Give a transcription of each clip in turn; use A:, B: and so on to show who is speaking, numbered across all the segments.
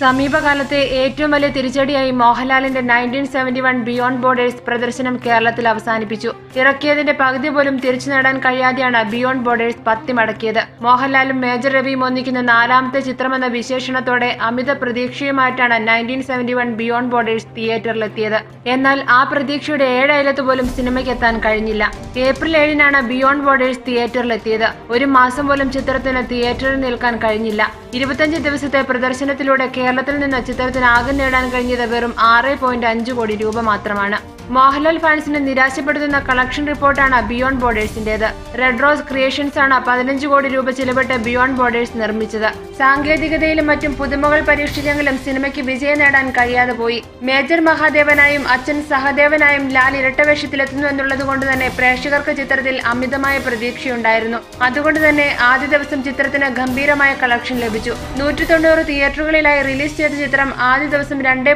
A: സമീപകാലത്തെ ഏറ്റവും വലിയ തിരിച്ചടിയായി മോഹൻലാലിന്റെ nineteen seventy one beyond borders പ്രദർശനം കേരളത്തിൽ അവസാനിപ്പിച്ചു. ഇറക്കിയതിന്റെ പകുതി പോലും തിരിച്ചു നേടാൻ കഴിയാതെയാണ് ബിയോണ്ട് ബോർഡേഴ്സ് പത്തി മടക്കിയത്. മോഹൻലാലും മേജർ രവിയും ഒന്നിക്കുന്ന നാലാമത്തെ ചിത്രമെന്ന വിശേഷണത്തോടെ അമിത പ്രതീക്ഷയുമായിട്ടാണ് nineteen seventy one beyond borders തിയേറ്ററിലെത്തിയത്. എന്നാൽ ആ പ്രതീക്ഷയുടെ ഏഴയലത്ത് പോലും സിനിമയ്ക്ക് എത്താൻ കഴിഞ്ഞില്ല. ഏപ്രിൽ ഏഴിനാണ് ബിയോണ്ട് ബോർഡേഴ്സ് തിയേറ്ററിലെത്തിയത്. ഒരു മാസം പോലും ചിത്രത്തിന് തിയേറ്ററിൽ നിൽക്കാൻ കഴിഞ്ഞില്ല. ഇരുപത്തഞ്ച് ദിവസത്തെ പ്രദർശനത്തിലൂടെ കേരളത്തിൽ നിന്ന് ചിത്രത്തിന് ആകെ നേടാൻ കഴിഞ്ഞത് വെറും ആറ് പോയിന്റ് അഞ്ച് കോടി രൂപ മാത്രമാണ്. മോഹൻലാൽ ഫാൻസിനെ നിരാശപ്പെടുത്തുന്ന കളക്ഷൻ റിപ്പോർട്ടാണ് ബിയോണ്ട് ബോർഡേഴ്സിന്റേത്. റെഡ് റോസ് ക്രിയേഷൻസ് ആണ് പതിനഞ്ച് കോടി രൂപ ചിലവിട്ട് ബിയോണ്ട് ബോർഡേഴ്സ് നിർമ്മിച്ചത്. സാങ്കേതികതയിലും മറ്റും പുതുമകൾ പരീക്ഷിച്ചെങ്കിലും സിനിമയ്ക്ക് വിജയം നേടാൻ കഴിയാതെ പോയി. മേജർ മഹാദേവനായും അച്ഛൻ സഹദേവനായും ലാൽ ഇരട്ടവേഷത്തിലെത്തുന്നു എന്നുള്ളത് കൊണ്ട് തന്നെ പ്രേക്ഷകർക്ക് ചിത്രത്തിൽ അമിതമായ പ്രതീക്ഷയുണ്ടായിരുന്നു. അതുകൊണ്ട് തന്നെ ആദ്യ ദിവസം ചിത്രത്തിന് ഗംഭീരമായ കളക്ഷൻ ലഭിച്ചു. നൂറ്റി തൊണ്ണൂറ് തിയേറ്ററുകളിലായി റിലീസ് ചെയ്ത ചിത്രം ആദ്യ ദിവസം രണ്ട്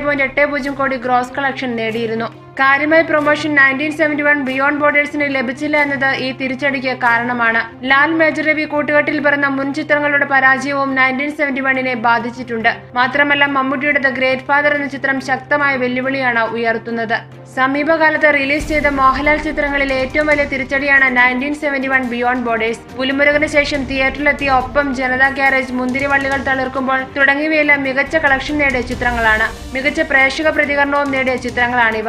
A: കോടി ഗ്രോസ് കളക്ഷൻ നേടിയിരുന്നു. കാര്യമായ promotion nineteen seventy one beyond ബോർഡേഴ്സിന് ലഭിച്ചില്ല എന്നത് ഈ തിരിച്ചടിക്ക് കാരണമാണ്. ലാൽ മേജർ രവി കൂട്ടുകെട്ടിൽ പിറന്ന മുൻ ചിത്രങ്ങളുടെ പരാജയവും നയന്റീൻ സെവന്റി വണ്ണിനെ ബാധിച്ചിട്ടുണ്ട്. മാത്രമല്ല മമ്മൂട്ടിയുടെ ദ ഗ്രേറ്റ് ഫാദർ എന്ന ചിത്രം ശക്തമായ വെല്ലുവിളിയാണ് ഉയർത്തുന്നത്. സമീപകാലത്ത് റിലീസ് ചെയ്ത മോഹൻലാൽ ചിത്രങ്ങളിൽ ഏറ്റവും വലിയ തിരിച്ചടിയാണ് nineteen seventy one beyond borders Pulimurugan ശേഷം തിയേറ്ററിലെത്തിയ ഒപ്പം ജനതാ ഗ്യാരേജ് മുന്തിരിവള്ളികൾ തളിർക്കുമ്പോൾ തുടങ്ങിയവയെല്ലാം മികച്ച കളക്ഷൻ നേടിയ ചിത്രങ്ങളാണ്. മികച്ച പ്രേക്ഷക പ്രതികരണവും നേടിയ ചിത്രങ്ങളാണിവ.